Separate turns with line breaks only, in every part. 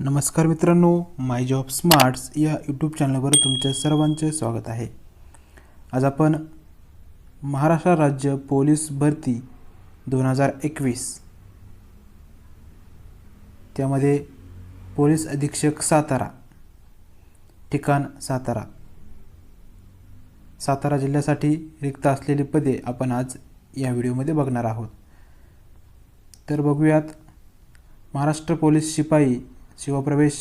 नमस्कार मित्रांनो my job smarts या यूट्यूब चॅनलवर तुमच्या सर्वांचे स्वागत आहे. आज आपण महाराष्ट्र राज्य पोलीस भरती दोन हजार एकवीस. त्यामध्ये पोलीस अधीक्षक सातारा ठिकाण सातारा. सातारा जिल्ह्यासाठी रिक्त असलेली पदे आपण आज या व्हिडिओमध्ये बघणार आहोत. तर बघूयात महाराष्ट्र पोलीस शिपाई शिवप्रवेश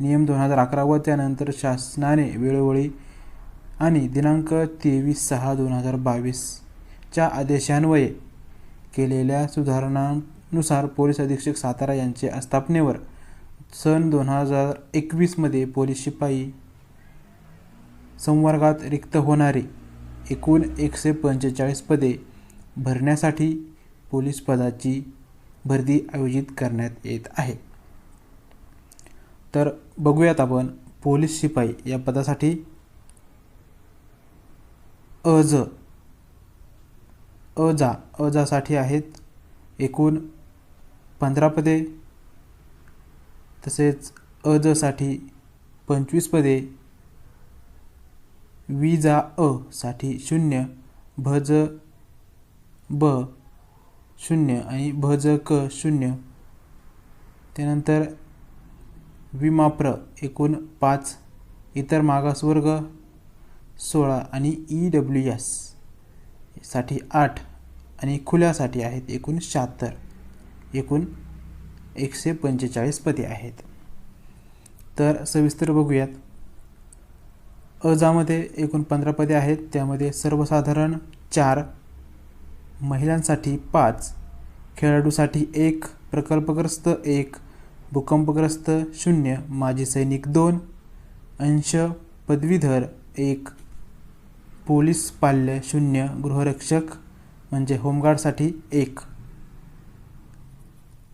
नियम दोन हजार अकरा व त्यानंतर शासनाने वेळोवेळी आणि दिनांक तेवीस सहा दोन हजार बावीसच्या आदेशान्वये केलेल्या सुधारणांनुसार पोलीस अधीक्षक सातारा यांचे स्थापनेवर सन दोन हजार एकवीसमध्ये पोलीस शिपाई संवर्गात रिक्त होणारी एकूण एकशे पंचेचाळीस पदे भरण्यासाठी पोलीस पदाची भरती आयोजित करण्यात येत आहे. तर बघूयात आपण पोलीस शिपाई या पदासाठी अज अजा अजासाठी आहेत एकूण पंधरा पदे. तसेच अजसाठी पंचवीस पदे. विजा अ साठी शून्य भज ब शून्य आणि भज क शून्य. त्यानंतर विमाप्र एकूण पाच इतर मागासवर्ग सोळा आणि ई डब्ल्यू एससाठी आठ आणि खुल्यासाठी आहेत एकूण शहात्तर. एकूण एकशे पंचेचाळीस पदे आहेत. तर सविस्तर बघूयात. अजामध्ये एकूण पंधरा पदे आहेत. त्यामध्ये सर्वसाधारण चार महिलांसाठी पाच खेळाडूसाठी एक प्रकल्पग्रस्त एक भूकंपग्रस्त शून्य माजी सैनिक दोन अंश पदवीधर एक पोलीस पाल्य शून्य गृहरक्षक म्हणजे होमगार्डसाठी एक.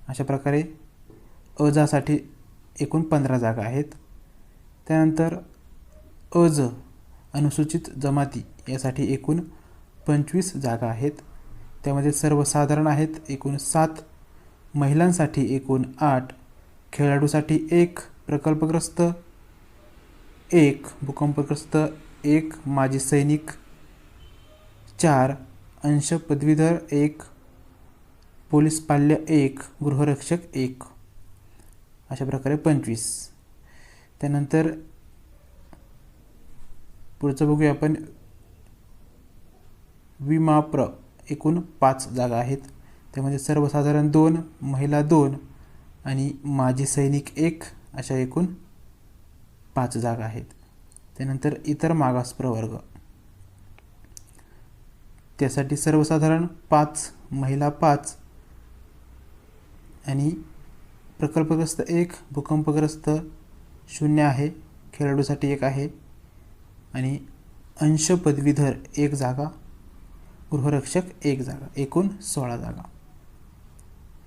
अशा प्रकारे अजासाठी एकूण पंधरा जागा आहेत. त्यानंतर अज अनुसूचित जमाती यासाठी एकूण पंचवीस जागा आहेत. त्यामध्ये सर्वसाधारण आहेत एकूण सात महिलांसाठी एकूण आठ खेळाडूसाठी एक प्रकल्पग्रस्त एक भूकंपग्रस्त एक माजी सैनिक चार अंश पदवीधर एक पोलीस पाल्य एक गृहरक्षक एक. अशा प्रकारे पंचवीस. त्यानंतर पुढचं बघूया आपण. विमाप्र एकूण पाच जागा आहेत. त्यामध्ये सर्वसाधारण दोन महिला दोन आणि माजी सैनिक एक अशा एकूण पाच जागा आहेत. त्यानंतर इतर मागास प्रवर्ग. त्यासाठी सर्वसाधारण पाच महिला पाच आणि प्रकल्पग्रस्त एक भूकंपग्रस्त शून्य आहे खेळाडूसाठी एक आहे आणि अंश पदवीधर एक जागा गृहरक्षक एक जागा एकूण सोळा जागा.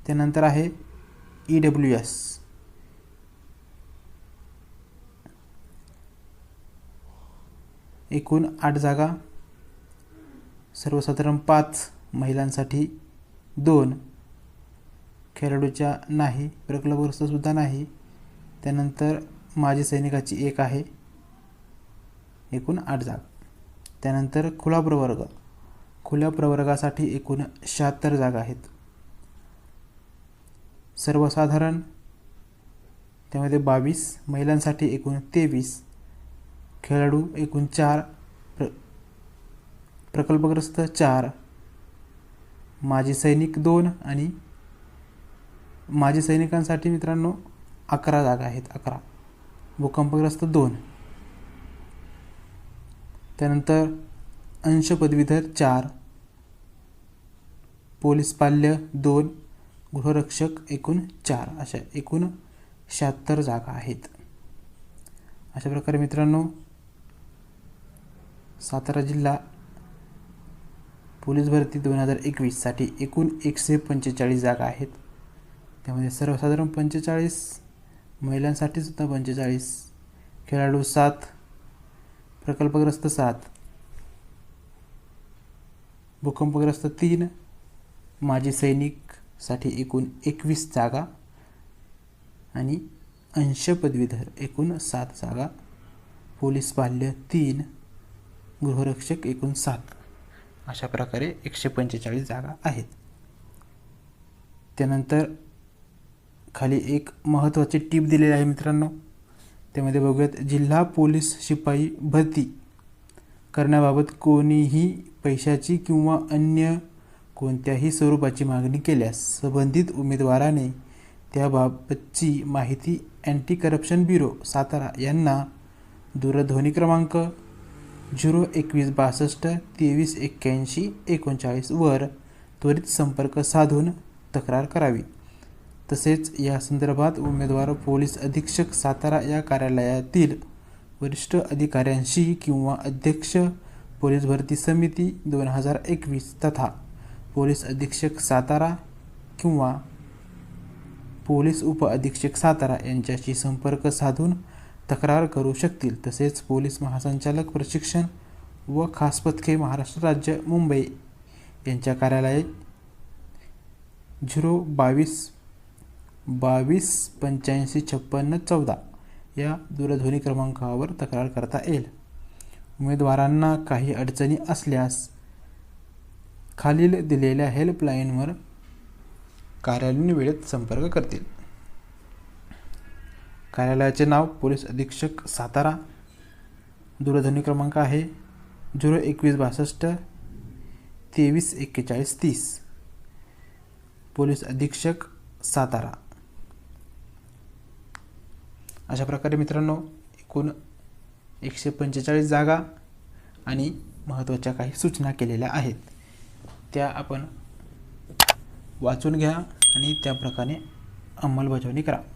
त्यानंतर आहे ई डब्ल्यू एस एकूण आठ जागा. सर्वसाधारण पाच महिलांसाठी दोन. खेळाडूच्या नाही प्रकल्पग्रस्तसुद्धा नाही. त्यानंतर माजी सैनिकाची एक आहे. एकूण आठ जागा. त्यानंतर खुला प्रवर्ग. खुल्या प्रवर्गासाठी एकूण शहात्तर जागा आहेत. सर्वसाधारण. त्यामध्ये बावीस महिलांसाठी एकूण तेवीस खेळाडू एकूण चार प्र प्रकल्पग्रस्त चार माजी सैनिक दोन आणि माजी सैनिकांसाठी मित्रांनो अकरा जागा आहेत अकरा. भूकंपग्रस्त दोन. त्यानंतर अंश पदवीधर चार पोलीस पाल्य दोन गृहरक्षक एकूण चार अशा एकूण शहात्तर जागा आहेत. अशा प्रकारे मित्रांनो सातारा जिल्हा पोलीस भरती दोन हजार एकवीससाठी एकूण एकशे पंचेचाळीस जागा आहेत. त्यामध्ये सर्वसाधारण पंचेचाळीस महिलांसाठी सुद्धा पंचेचाळीस खेळाडू सात प्रकल्पग्रस्त सात भूकंपग्रस्त तीन माजी सैनिक साठी एकूण एकवीस जागा आणि अंश पदवीधर एकूण सात जागा. पोलीस बाल्य तीन गृहरक्षक एकूण सात. अशा प्रकारे एकशे पंचेचाळीस जागा आहेत. त्यानंतर खाली एक महत्त्वाची टीप दिलेली आहे मित्रांनो. त्यामध्ये बघूयात जिल्हा पोलीस शिपाई भरती करण्याबाबत कोणीही पैशाची किंवा अन्य कोणत्याही स्वरूपाची मागणी केल्यास संबंधित उमेदवाराने त्याबाबतची माहिती अँटी करप्शन ब्युरो सातारा यांना दूरध्वनी क्रमांक झिरो एकवीस बासष्ट तेवीस एक्क्याऐंशी एकोणचाळीसवर त्वरित संपर्क साधून तक्रार करावी. तसेच या संदर्भात उमेदवार पोलीस अधीक्षक सातारा या कार्यालयातील वरिष्ठ अधिकाऱ्यांशी किंवा अध्यक्ष पोलीस भरती समिती दोन हजार एकवीस तथा पोलीस अधीक्षक सातारा किंवा पोलीस उप अधीक्षक सातारा यांच्याशी संपर्क साधून तक्रार करू शकतील. तसेच पोलीस महासंचालक प्रशिक्षण व खास पथके महाराष्ट्र राज्य मुंबई यांच्या कार्यालयात झिरो बावीस बावीस पंच्याऐंशी छप्पन्न चौदा या दूरध्वनी क्रमांकावर तक्रार करता येईल. उमेदवारांना काही अडचणी असल्यास खालील दिलेल्या हेल्पलाईनवर कार्यालयीन वेळेत संपर्क करतील. कार्यालयाचे नाव पोलीस अधीक्षक सातारा दूरध्वनी क्रमांक आहे झिरो एकवीस बासष्ट तेवीस एक्केचाळीस तीस. पोलीस अधीक्षक सातारा. अशा प्रकारे मित्रांनो एकूण एकशे पंचेचाळीस जागा आणि महत्त्वाच्या काही सूचना केलेल्या आहेत. त्या आपण वाचून घ्या आणि त्याप्रकारे अंमलबजावणी करा.